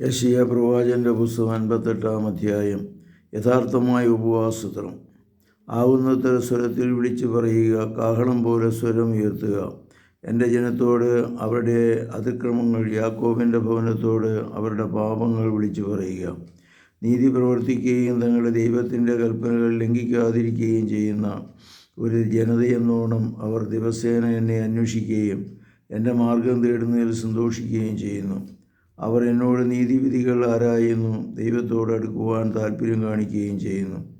യശിയ പ്രവാചന്റെ പുസ്തകം അൻപത്തെട്ടാം അധ്യായം. യഥാർത്ഥമായ ഉപവാസത്രം. ആവുന്നത്ര സ്വരത്തിൽ വിളിച്ചു പറയുക കാഹളം പോലെ സ്വരം ഉയർത്തുക. എന്റെ ജനത്തോട് അവരുടെ അതിക്രമങ്ങൾ യാക്കോബിന്റെ ഭവനത്തോട് അവരുടെ പാപങ്ങൾ വിളിച്ചു പറയുക. നീതി പ്രവർത്തിക്കുകയും തങ്ങളുടെ ദൈവത്തിന്റെ കൽപ്പനകൾ ലംഘിക്കാതിരിക്കുകയും ചെയ്യുന്ന ഒരു ജനതയെന്നോണം അവർ ദിവസേന എന്നെ അന്വേഷിക്കുകയും എന്റെ മാർഗം തേടുന്നതിൽ സന്തോഷിക്കുകയും ചെയ്യുന്നു. അവർ എന്നോട് നീതിവിധികൾ ആരായുന്നു? ദൈവത്തോട് അടുക്കുവാൻ താല്പര്യം കാണിക്കുകയും ചെയ്യുന്നു.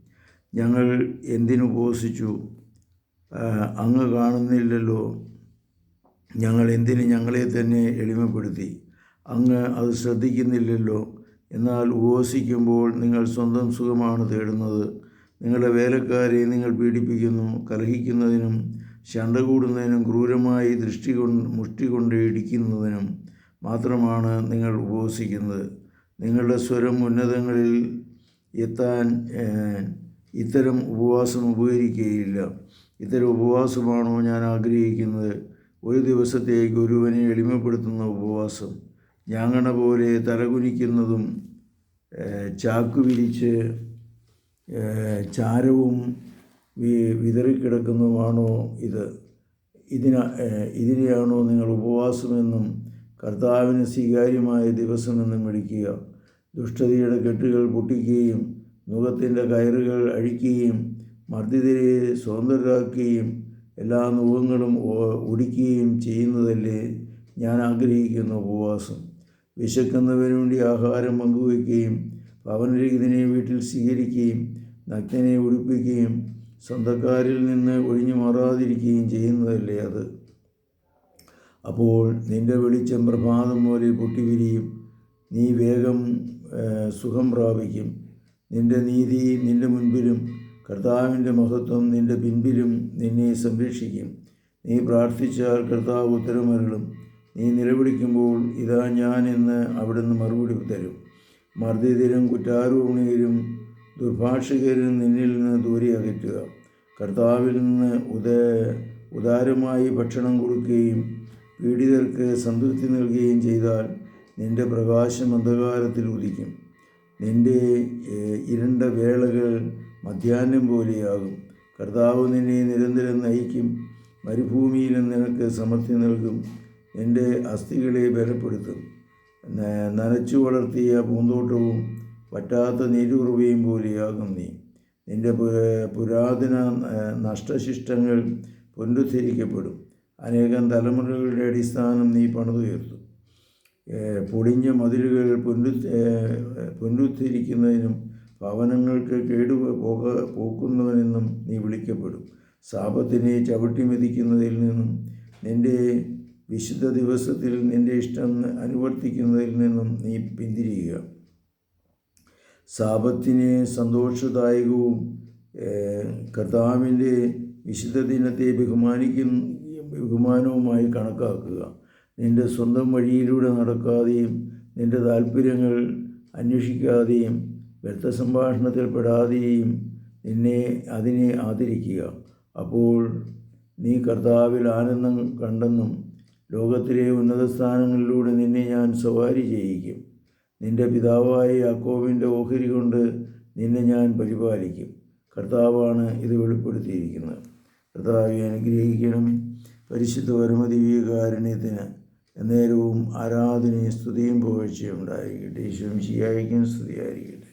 ഞങ്ങൾ എന്തിനുപവസിച്ചു അങ്ങ് കാണുന്നില്ലല്ലോ. ഞങ്ങൾ എന്തിന് ഞങ്ങളെ തന്നെ എളിമപ്പെടുത്തി? അങ്ങ് അത് ശ്രദ്ധിക്കുന്നില്ലല്ലോ. എന്നാൽ ഉപവസിക്കുമ്പോൾ നിങ്ങൾ സ്വന്തം സുഖമാണ് തേടുന്നത്. നിങ്ങളുടെ വേലക്കാരെ നിങ്ങൾ പീഡിപ്പിക്കുന്നു. കലഹിക്കുന്നതിനും ശണ്ട കൂടുന്നതിനും ക്രൂരമായി ദൃഷ്ടി കൊണ്ട് മുഷ്ടി കൊണ്ട് ഇടിക്കുന്നതിനും മാത്രമാണ് നിങ്ങൾ ഉപവസിക്കുന്നത്. നിങ്ങളുടെ സ്വരം ഉന്നതങ്ങളിൽ എത്താൻ ഇത്തരം ഉപവാസം ഉപകരിക്കുകയില്ല. ഇത്തരം ഉപവാസമാണോ ഞാൻ ആഗ്രഹിക്കുന്നത്? ഒരു ദിവസത്തേക്ക് ഒരുവനെ എളിമപ്പെടുത്തുന്ന ഉപവാസം. ഞാങ്ങണ പോലെ തലകുനിക്കുന്നതും ചാക്കു വിരിച്ച് ചാരവും വിതറിക്കിടക്കുന്നതുമാണോ ഇത്? ഇതിന ഇതിനെയാണോ നിങ്ങൾ ഉപവാസമെന്നും കർത്താവിന് സ്വീകാര്യമായ ദിവസം ദിവസമെന്നും മിടിക്കുക ദുഷ്ടതയുടെ കെട്ടുകൾ പൊട്ടിക്കുകയും മുഖത്തിന്റെ കയറുകൾ അഴിക്കുകയും മർദ്ദിതരെ സ്വതന്ത്രരാക്കുകയും എല്ലാ മുഖങ്ങളും ഒടിക്കുകയും ചെയ്യുന്നതല്ലേ ഞാൻ ആഗ്രഹിക്കുന്ന ഉപവാസം. വിശക്കുന്നവന് വേണ്ടി ആഹാരം പങ്കുവയ്ക്കുകയും ഭവനരഹിതനെ വീട്ടിൽ സ്വീകരിക്കുകയും നഗ്നനെ ഉടുപ്പിക്കുകയും സ്വന്തക്കാരിൽ നിന്ന് ഒഴിഞ്ഞു മാറാതിരിക്കുകയും ചെയ്യുന്നതല്ലേ അത്? അപ്പോൾ നിന്റെ വെളിച്ചം പ്രഭാതം പോലെ പൊട്ടിവിരിയും. നീ വേഗം സുഖം പ്രാപിക്കും. നിന്റെ നീതി നിന്റെ മുൻപിലും കർത്താവിന്റെ മഹത്വം നിന്റെ പിൻപിലും നിന്നെ സംരക്ഷിക്കും. നീ പ്രാർത്ഥിച്ചാൽ കർത്താവ് ഉത്തരമരുളും. നീ നിലവിളിക്കുമ്പോൾ ഇതാ ഞാൻ എന്ന് അവിടുന്ന് മറുപടി തരും. മർദ്ദിതരും കുറ്റാരോപണികരും ദുർഭാഷികരും നിന്നിൽ നിന്ന് ദൂരെ അകറ്റുക. കർത്താവിൽ നിന്ന് ഉദ ഉദാരമായി ഭക്ഷണം കൊടുക്കുകയും പീഡിതർക്ക് സംതൃപ്തി നൽകുകയും ചെയ്താൽ നിന്റെ പ്രകാശം അന്ധകാരത്തിൽ ഉദിക്കും. നിന്റെ ഇരുണ്ട വേളകൾ മധ്യാഹ്നം പോലെയാകും. കർത്താവ് നിന്നെ നിരന്തരം നയിക്കും. മരുഭൂമിയിലും നിനക്ക് സമൃദ്ധി നൽകും. നിന്റെ അസ്ഥികളെ ബലപ്പെടുത്തും. നനച്ചു വളർത്തിയ പൂന്തോട്ടവും പറ്റാത്ത നീരുറവയും പോലെയാകും നീ. നിന്റെ പുരാതന നഷ്ടശിഷ്ടങ്ങൾ പുനരുദ്ധരിക്കപ്പെടും അനേകം തലമുറകളുടെ അടിസ്ഥാനം നീ പണിതുയർത്തു. പൊടിഞ്ഞ മതിലുകൾ പുനരു പുനരുദ്ധരിക്കുന്നതിനും ഭവനങ്ങൾക്ക് കേടു പോക പോക്കുന്നവനെന്നും നീ വിളിക്കപ്പെടും. സാപത്തിനെ ചവിട്ടി മെതിക്കുന്നതിൽ നിന്നും നിന്റെ വിശുദ്ധ ദിവസത്തിൽ നിന്റെ ഇഷ്ടം അനുവർത്തിക്കുന്നതിൽ നിന്നും നീ പിന്തിരിയുക. സാപത്തിനെ സന്തോഷദായകവും കർത്താവിന്റെ വിശുദ്ധ ദിനത്തെ ബഹുമാനിക്കുന്ന ബഹുമാനവുമായി കണക്കാക്കുക. നിന്റെ സ്വന്തം വഴിയിലൂടെ നടക്കാതെയും നിന്റെ താല്പര്യങ്ങൾ അന്വേഷിക്കാതെയും വ്യക്ത സംഭാഷണത്തിൽ പെടാതെയും നിന്നെ അതിനെ ആദരിക്കുക. അപ്പോൾ നീ കർത്താവിൽ ആനന്ദം കണ്ടെന്നും ലോകത്തിലെ ഉന്നത സ്ഥാനങ്ങളിലൂടെ നിന്നെ ഞാൻ സവാരി ചെയ്യിക്കും. നിന്റെ പിതാവായ യാക്കോവിന്റെ ഓഹരി കൊണ്ട് നിന്നെ ഞാൻ പരിപാലിക്കും. കർത്താവാണ് ഇത് വെളിപ്പെടുത്തിയിരിക്കുന്നത്. കർത്താവെ അനുഗ്രഹിക്കണമേ. പരിശുദ്ധ പരമദിവ്യകാരുണ്യത്തിന് നേരവും ആരാധനയും സ്തുതിയും പുകഴ്ചയും ഉണ്ടായിരിക്കട്ടെ. ഈശ്വരം ശിയായിരിക്കും സ്തുതിയായിരിക്കട്ടെ.